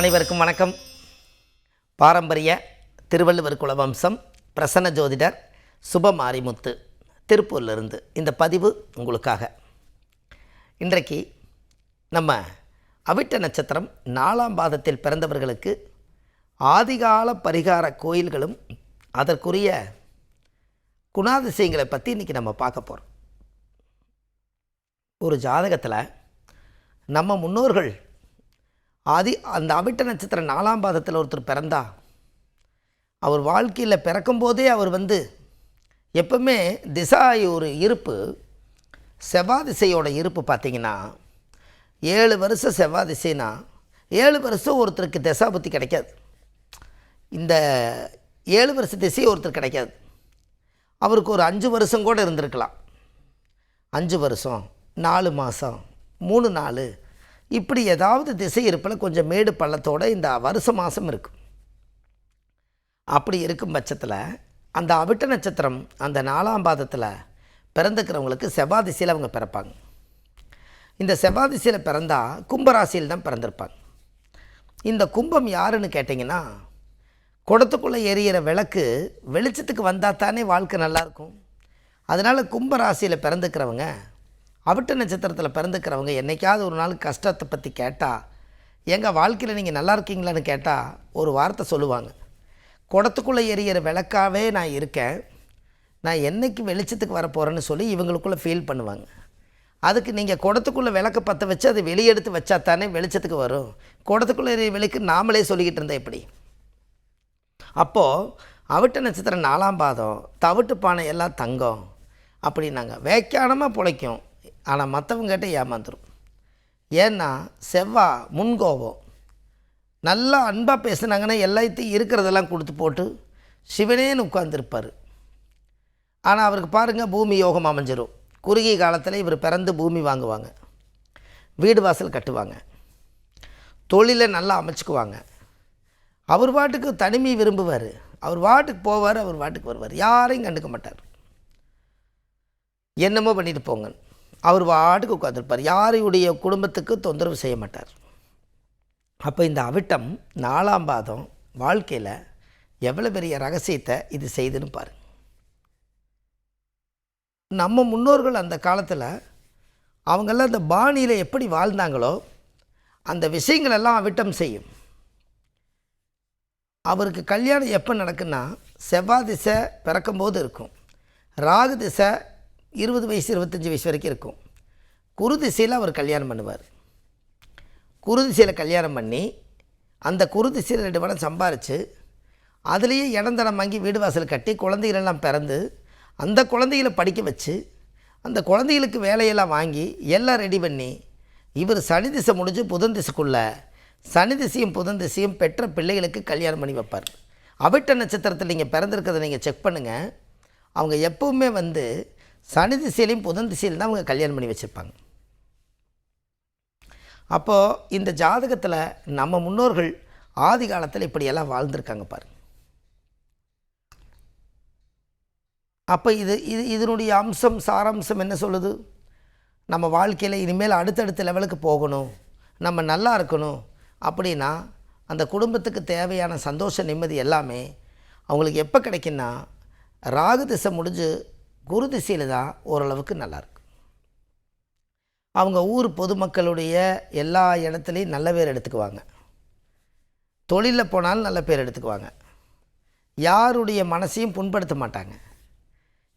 அனைவருக்கும் வணக்கம். பாரம்பரிய திருவள்ளுவர் குலவம்சம் பிரசன்ன ஜோதிடர் சுபமாரிமுத்து திருப்பூர்லேருந்து இந்த பதிவு உங்களுக்காக. இன்றைக்கு நம்ம அவிட்ட நட்சத்திரம் நாலாம் பாதத்தில் பிறந்தவர்களுக்கு ஆதிகால பரிகார கோயில்களும் அதற்குரிய குணாதிசயங்களை பற்றி இன்றைக்கி நம்ம பார்க்க போகிறோம் ஒரு ஜாதகத்தில் நம்ம முன்னோர்கள் ஆதி அந்த அவிட்ட நட்சத்திரம் நாலாம் பாதத்தில் ஒருத்தர் பிறந்தா அவர் வாழ்க்கையில் பிறக்கும்போதே அவர் வந்து எப்பவுமே திசா ஒரு இருப்பு செவ்வாய் திசையோட இருப்பு பார்த்தீங்கன்னா ஏழு வருஷம் செவ்வாய் திசைனா ஏழு வருஷம் ஒருத்தருக்கு திசாபுத்தி கிடைக்காது. இந்த ஏழு வருஷ திசை ஒருத்தர் கிடைக்காது. அவருக்கு ஒரு அஞ்சு வருஷம் கூட இருந்திருக்கலாம். அஞ்சு வருஷம் நாலு மாதம் மூணு நாலு இப்படி ஏதாவது திசை இருப்பில் கொஞ்சம் மேடு பள்ளத்தோடு இந்த வருஷ மாதம் இருக்கும். அப்படி இருக்கும் பட்சத்தில் அந்த அவிட்ட நட்சத்திரம் அந்த நாலாம் பாதத்தில் பிறந்துக்கிறவங்களுக்கு செவ்வாதிசையில் அவங்க பிறப்பாங்க. இந்த செவ்வாதிசையில் பிறந்தால் கும்பராசியில் தான் பிறந்திருப்பாங்க. இந்த கும்பம் யாருன்னு கேட்டிங்கன்னா குடத்துக்குள்ளே எரியிற விளக்கு வெளிச்சத்துக்கு வந்தால் தானே வாழ்க்கை நல்லாயிருக்கும் அதனால் கும்பராசியில் பிறந்துக்கிறவங்க அவிட்ட நட்சத்திரத்தில் பிறந்துக்கிறவங்க என்னைக்காவது ஒரு நாள் கஷ்டத்தை பற்றி கேட்டால் எங்கள் வாழ்க்கையில் நீங்கள் நல்லா இருக்கீங்களான்னு கேட்டால் ஒரு வார்த்தை சொல்லுவாங்க. குடத்துக்குள்ளே எரியிற விளக்காவே நான் இருக்கேன். நான் என்னைக்கு வெளிச்சத்துக்கு வரப்போகிறேன்னு சொல்லி இவங்களுக்குள்ளே ஃபீல் பண்ணுவாங்க. அதுக்கு நீங்கள் குடத்துக்குள்ளே விளக்க பற்ற வச்சு அதை வெளியெடுத்து வச்சா தானே வெளிச்சத்துக்கு வரும். குடத்துக்குள்ளே எரிய விளக்கு நாமளே சொல்லிக்கிட்டு இருந்தால் எப்படி? அப்போது அவிட்ட நட்சத்திரம் நாலாம் பாதம் தவிட்டு பானை எல்லாம் தங்கம் அப்படின்னாங்க. வேக்கானமாக பிழைக்கும். ஆனால் மற்றவங்ககிட்ட ஏமாந்துடும் ஏன்னா செவ்வா முன்கோபம். நல்லா அன்பாக பேசுனாங்கன்னா எல்லாத்தையும் இருக்கிறதெல்லாம் கொடுத்து போட்டு சிவனேன்னு உட்காந்துருப்பார் ஆனால் அவருக்கு பாருங்கள் பூமி யோகம் அமைஞ்சிரும். குறுகிய காலத்தில் இவர் பிறந்து பூமி வாங்குவாங்க. வீடு வாசல் கட்டுவாங்க. தொழிலை நல்லா அமைச்சுக்குவாங்க. அவர் பாட்டுக்கு தனிமை விரும்புவார். அவர் வாட்டுக்கு போவார் அவர் வாட்டுக்கு வருவார். யாரையும் கண்டுக்க மாட்டார். என்னமோ பண்ணிட்டு போங்க அவர் வாட்டுக்கு உட்காந்துருப்பார் யாருடைய குடும்பத்துக்கு தொந்தரவு செய்ய மாட்டார். அப்போ இந்த அவிட்டம் நாலாம் பாதம் வாழ்க்கையில் எவ்வளோ பெரிய ரகசியத்தை இது செய்துன்னு பாரு நம்ம முன்னோர்கள் அந்த காலத்தில் அவங்கெல்லாம் அந்த பாணியில் எப்படி வாழ்ந்தாங்களோ அந்த விஷயங்களெல்லாம் அவிட்டம் செய்யும். அவருக்கு கல்யாணம் எப்போ நடக்குன்னா செவ்வாய் திசை பிறக்கும்போது இருக்கும். ராகு திசை இருபது வயசு இருபத்தஞ்சி வயசு வரைக்கும் இருக்கும். குரு திசையில் அவர் கல்யாணம் பண்ணுவார். குரு திசையில் கல்யாணம் பண்ணி அந்த குரு திசையில் ரெண்டு படம் சம்பாரித்து அதுலேயே இடந்தடம் வாங்கி வீடு வாசல் கட்டி குழந்தைகளெல்லாம் பிறந்து அந்த குழந்தைகளை படிக்க வச்சு அந்த குழந்தைகளுக்கு வேலையெல்லாம் வாங்கி எல்லாம் ரெடி பண்ணி இவர் சனி திசை முடிஞ்சு புதன் திசைக்குள்ளே சனி திசையும் புதன் திசையும் பெற்ற பிள்ளைகளுக்கு கல்யாணம் பண்ணி வைப்பார். அவிட்ட நட்சத்திரத்தில் நீங்கள் பிறந்திருக்கிறத நீங்கள் செக் பண்ணுங்கள் அவங்க எப்பவுமே வந்து சனி திசையிலையும் புதன் திசையில் தான் அவங்க கல்யாணம் பண்ணி வச்சுருப்பாங்க. அப்போது இந்த ஜாதகத்தில் நம்ம முன்னோர்கள் ஆதி காலத்தில் இப்படியெல்லாம் வாழ்ந்திருக்காங்க பாருங்க. அப்போ இது இது இதனுடைய அம்சம் சாராம்சம் என்ன சொல்லுது? நம்ம வாழ்க்கையில் இனிமேல் அடுத்தடுத்த லெவலுக்கு போகணும். நம்ம நல்லா இருக்கணும். அப்படின்னா அந்த குடும்பத்துக்கு தேவையான சந்தோஷ நிம்மதி எல்லாமே அவங்களுக்கு எப்போ கிடைக்குன்னா ராகு திசை முடிஞ்சு குரு திசையில் தான் ஓரளவுக்கு நல்லாயிருக்கு அவங்க ஊர் பொதுமக்களுடைய எல்லா இடத்துலையும் நல்ல பேர் எடுத்துக்குவாங்க. தொழிலில் போனாலும் நல்ல பேர் எடுத்துக்குவாங்க. யாருடைய மனசையும் புண்படுத்த மாட்டாங்க.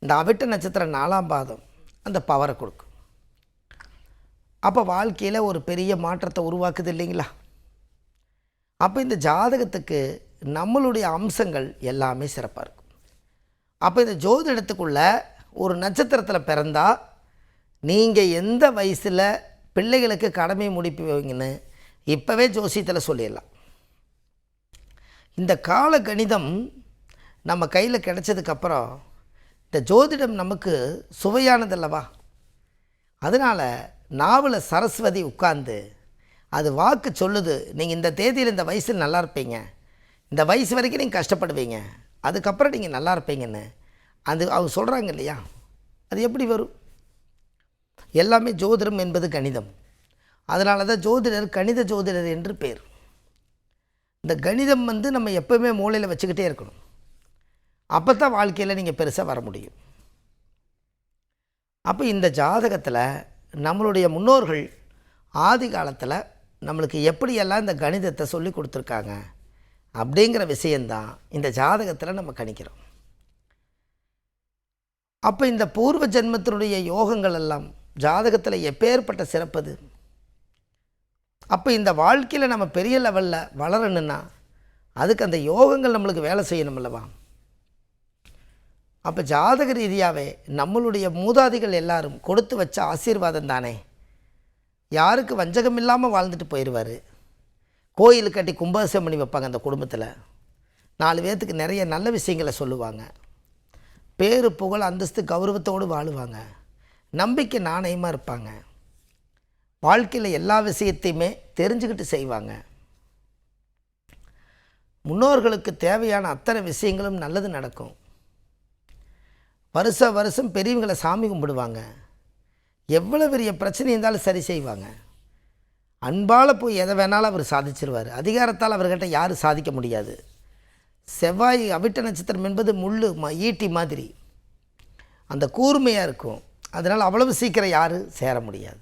இந்த அவிட்ட நட்சத்திரம் நாலாம் பாதம் அந்த பவரை கொடுக்கும். அப்போ வாழ்க்கையில் ஒரு பெரிய மாற்றத்தை உருவாக்குது இல்லைங்களா? அப்போ இந்த ஜாதகத்துக்கு நம்மளுடைய அம்சங்கள் எல்லாமே சிறப்பாக இருக்கும். அப்போ இந்த ஜோதிடத்துக்குள்ளே ஒரு நட்சத்திரத்தில் பிறந்தா நீங்கள் எந்த வயசில் பிள்ளைகளுக்கு கடமை முடிப்பு வைங்கன்னு இப்போவே ஜோசியத்தில் சொல்லிடலாம். இந்த கால கணிதம் நம்ம கையில் கிடைச்சதுக்கப்புறம் இந்த ஜோதிடம் நமக்கு சுவையானதல்லவா? அதனால் நாவல சரஸ்வதி உட்கார்ந்து அது வாக்கு சொல்லுது நீங்கள் இந்த தேதியில் இந்த வயசில் நல்லா இருப்பீங்க. இந்த வயசு வரைக்கும் நீங்கள் கஷ்டப்படுவீங்க. அதுக்கப்புறம் நீங்கள் நல்லா இருப்பீங்கன்னு. அது அவங்க சொல்கிறாங்க இல்லையா? அது எப்படி வரும்? எல்லாமே ஜோதிடம் என்பது கணிதம். அதனால தான் ஜோதிடர் கணித ஜோதிடர் என்று பேர். இந்த கணிதம் வந்து நம்ம எப்போவுமே மூளையில் வச்சுக்கிட்டே இருக்கணும். அப்போ தான் வாழ்க்கையில் நீங்கள் பெருசாக வர முடியும். அப்போ இந்த ஜாதகத்தில் நம்மளுடைய முன்னோர்கள் ஆதி காலத்தில் நம்மளுக்கு எப்படியெல்லாம் இந்த கணிதத்தை சொல்லி கொடுத்துருக்காங்க அப்படிங்கிற விஷயந்தான் இந்த ஜாதகத்தில் நம்ம கணிக்கிறோம். அப்போ இந்த பூர்வ ஜென்மத்தினுடைய யோகங்கள் எல்லாம் ஜாதகத்தில் எப்பேற்பட்ட சிறப்பது அப்போ இந்த வாழ்க்கையில் நம்ம பெரிய லெவலில் வளரணுன்னா அதுக்கு அந்த யோகங்கள் நம்மளுக்கு வேலை செய்யணும் அல்லவா? அப்போ ஜாதக ரீதியாகவே நம்மளுடைய மூதாதிகள் எல்லாரும் கொடுத்து வச்ச ஆசீர்வாதம் தானே? யாருக்கு வஞ்சகம் இல்லாமல் வாழ்ந்துட்டு போயிடுவார் கோயில் கட்டி கும்பாபிஷேகம் பண்ணி வைப்பாங்க அந்த குடும்பத்தில். நாலு பேர்த்துக்கு நிறைய நல்ல விஷயங்களை சொல்லுவாங்க. பேரு புகழ் அந்தஸ்து கௌரவத்தோடு வாழுவாங்க. நம்பிக்கை நாணயமாக இருப்பாங்க. வாழ்க்கையில் எல்லா விஷயத்தையுமே தெரிஞ்சுக்கிட்டு செய்வாங்க. முன்னோர்களுக்கு தேவையான அத்தனை விஷயங்களும் நல்லது நடக்கும். வருஷ வருஷம் பெரியவங்களை சாமி கும்பிடுவாங்க. எவ்வளோ பெரிய பிரச்சனை இருந்தாலும் சரி செய்வாங்க. அன்பால் போய் எதை வேணாலும் அவர் சாதிச்சிருவார். அதிகாரத்தால் அவர்கிட்ட யாரும் சாதிக்க முடியாது. செவ்வாய் அவிட்ட நட்சத்திரம் என்பது முள் ம ஈட்டி மாதிரி. அந்த கூர்மையாக இருக்கும். அதனால் அவ்வளவு சீக்கிரம் யாரும் சேர முடியாது.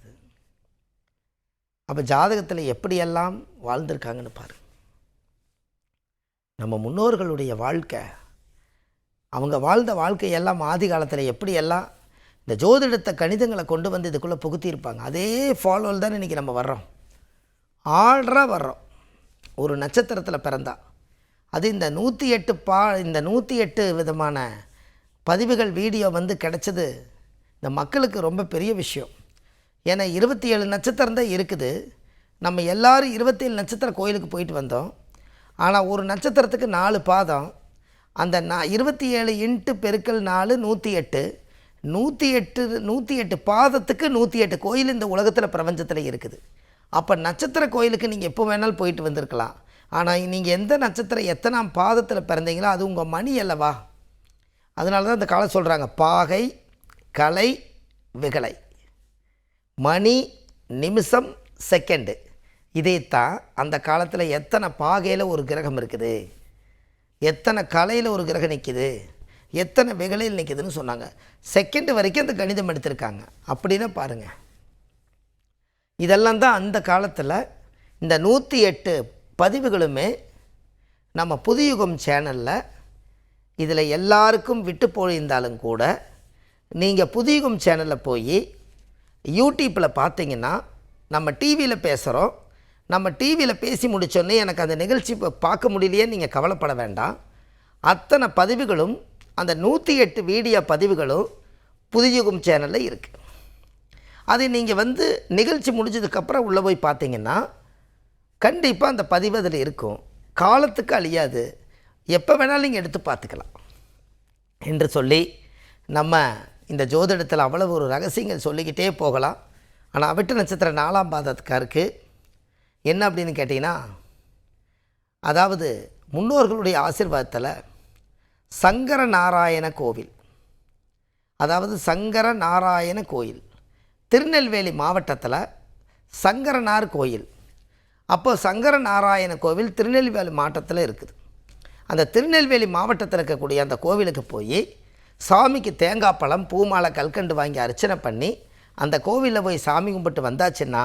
அப்போ ஜாதகத்தில் எப்படியெல்லாம் வாழ்ந்திருக்காங்கன்னு பாரு. நம்ம முன்னோர்களுடைய வாழ்க்கை அவங்க வாழ்ந்த வாழ்க்கையெல்லாம் ஆதி காலத்தில் எப்படியெல்லாம் இந்த ஜோதிடத்தை கணிதங்களை கொண்டு வந்து இதுக்குள்ளே புகுத்தியிருப்பாங்க. அதே ஃபாலோவில் தான் இன்றைக்கி நம்ம வர்றோம். ஆர்டராக வர்றோம். ஒரு நட்சத்திரத்தில் பிறந்தா. அது இந்த நூற்றி எட்டு பா இந்த நூற்றி எட்டு விதமான பதிவுகள் வீடியோ வந்து கிடச்சது. இந்த மக்களுக்கு ரொம்ப பெரிய விஷயம். ஏன்னா இருபத்தி ஏழு நட்சத்திரம் தான் இருக்குது. நம்ம எல்லாரும் இருபத்தேழு நட்சத்திர கோயிலுக்கு போயிட்டு வந்தோம். ஆனால் ஒரு நட்சத்திரத்துக்கு நாலு பாதம். அந்த நான் இருபத்தி ஏழு இன்ட்டு பெருக்கல் நாலு நூற்றி எட்டு நூற்றி எட்டு நூற்றி எட்டு பாதத்துக்கு நூற்றி எட்டு கோயில் இந்த உலகத்தில் பிரபஞ்சத்தில் இருக்குது. அப்போ நட்சத்திர கோயிலுக்கு நீங்கள் எப்போ வேணாலும் போயிட்டு வந்திருக்கலாம். ஆனால் நீங்கள் எந்த நட்சத்திரம் எத்தனாம் பாதத்தில் பிறந்தீங்களோ அது உங்கள் மணி அல்லவா? அதனால தான் இந்த காலம் சொல்கிறாங்க பாகை கலை விகலை. மணி நிமிஷம் செகண்டு. இதைத்தான் அந்த காலத்தில் எத்தனை பாகையில் ஒரு கிரகம் இருக்குது? எத்தனை கலையில் ஒரு கிரகம் நிற்கிது எத்தனை விகலையில் நிற்கிதுன்னு சொன்னாங்க. செகண்டு வரைக்கும் அந்த கணிதம் எடுத்திருக்காங்க. அப்படின்னா பாருங்கள் இதெல்லாம் தான் அந்த காலத்தில் இந்த நூற்றி எட்டு பதிவுகளுமே நம்ம புதுயுகம் சேனலில் இதில் எல்லாருக்கும் விட்டு போயிருந்தாலும் கூட நீங்கள் புதுயுகம் சேனலில் போய் யூடியூப்பில் பார்த்தீங்கன்னா நம்ம டிவியில் பேசுகிறோம் நம்ம டிவியில் பேசி முடித்தோடனே எனக்கு அந்த நிகழ்ச்சி பார்க்க முடியலையே நீங்கள் கவலைப்பட வேண்டாம். அத்தனை பதிவுகளும் அந்த நூற்றி எட்டு வீடியோ பதிவுகளும் புதுயுகம் சேனலில் இருக்குது அது நீங்கள் வந்து நிகழ்ச்சி முடிஞ்சதுக்கப்புறம் உள்ளே போய் பார்த்தீங்கன்னா கண்டிப்பாக அந்த பதிவு அதில் இருக்கும். காலத்துக்கு அழியாது. எப்போ வேணாலும் நீங்கள் எடுத்து பார்த்துக்கலாம். என்று சொல்லி நம்ம இந்த ஜோதிடத்தில் அவ்வளவு ஒரு ரகசியங்கள் சொல்லிக்கிட்டே போகலாம். ஆனால் அவிட்ட நட்சத்திரம் நாலாம் பாதத்துக்காருக்கு என்ன அப்படின்னு கேட்டிங்கன்னா அதாவது முன்னோர்களுடைய ஆசீர்வாதத்தில் சங்கர நாராயண கோவில். அதாவது சங்கர நாராயண கோயில். திருநெல்வேலி மாவட்டத்தில் சங்கரனார் கோயில். அப்போ சங்கர நாராயண கோவில் திருநெல்வேலி மாவட்டத்தில் இருக்குது. அந்த திருநெல்வேலி மாவட்டத்தில் இருக்கக்கூடிய அந்த கோவிலுக்கு போய் சாமிக்கு தேங்காய் பழம் பூமாலை கல்கண்டு வாங்கி அர்ச்சனை பண்ணி அந்த கோவிலில் போய் சாமி கும்பிட்டு வந்தாச்சுன்னா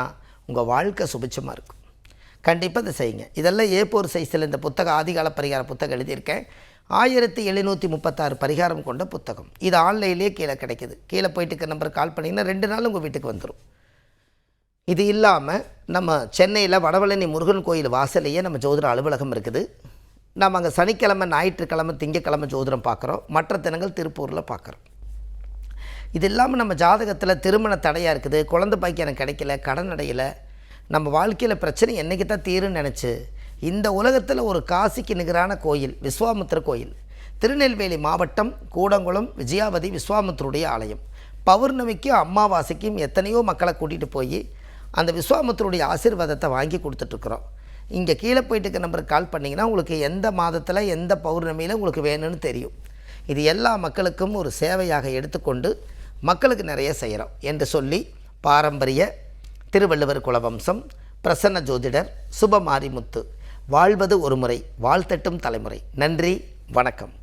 உங்கள் வாழ்க்கை சுபிச்சமாக இருக்கும். கண்டிப்பாக இதை செய்யுங்க. இதெல்லாம் ஏப்போர் சைஸில் இந்த புத்தகம் ஆதிகால பரிகார புத்தகம் எழுதியிருக்கேன். ஆயிரத்தி எழுநூற்றி முப்பத்தாறு பரிகாரம் கொண்ட புத்தகம். இது ஆன்லைன்லேயே கீழே கிடைக்குது. கீழே போயிட்டு இருக்க நம்பர் கால் பண்ணிங்கன்னா ரெண்டு நாள் உங்கள் வீட்டுக்கு வந்துடும் இது இல்லாமல் நம்ம சென்னையில் வடவழனி முருகன் கோயில் வாசலையே நம்ம ஜோதிட அலுவலகம் இருக்குது. நம்ம அங்கே சனிக்கிழமை ஞாயிற்றுக்கிழமை திங்கக்கிழமை ஜோதிடம் பார்க்குறோம். மற்ற தினங்கள் திருப்பூரில் பார்க்குறோம். இது இல்லாமல் நம்ம ஜாதகத்தில் திருமண தடையாக இருக்குது. குழந்தை பாக்கி எனக்கு கிடைக்கல கடன் அடையலை. நம்ம வாழ்க்கையில் பிரச்சனை என்றைக்கு தான் தீருன்னு நினச்சி இந்த உலகத்தில் ஒரு காசிக்கு நிகரான கோயில் விஸ்வாமுத்திர கோயில். திருநெல்வேலி மாவட்டம் கூடங்குளம் விஜயாவதி விஸ்வாமுத்தருடைய ஆலயம். பௌர்ணமிக்கும் அம்மாவாசைக்கும் எத்தனையோ மக்களை கூட்டிகிட்டு போய் அந்த விஸ்வாமித்ருடைய ஆசீர்வாதத்தை வாங்கி கொடுத்துட்ருக்குறோம். இங்கே கீழே போயிட்டு இருக்க நம்பருக்கு கால் பண்ணிங்கன்னா உங்களுக்கு எந்த மாதத்தில் எந்த பௌர்ணமியில் உங்களுக்கு வேணும்னு தெரியும். இது எல்லா மக்களுக்கும் ஒரு சேவையாக எடுத்துக்கொண்டு மக்களுக்கு நிறைய செய்கிறோம் என்று சொல்லி பாரம்பரிய திருவள்ளுவர் குலவம்சம் பிரசன்ன ஜோதிடர் சுபமாரிமுத்து வாழ்வது ஒரு முறை வாழ்த்தட்டும் தலைமுறை. நன்றி வணக்கம்.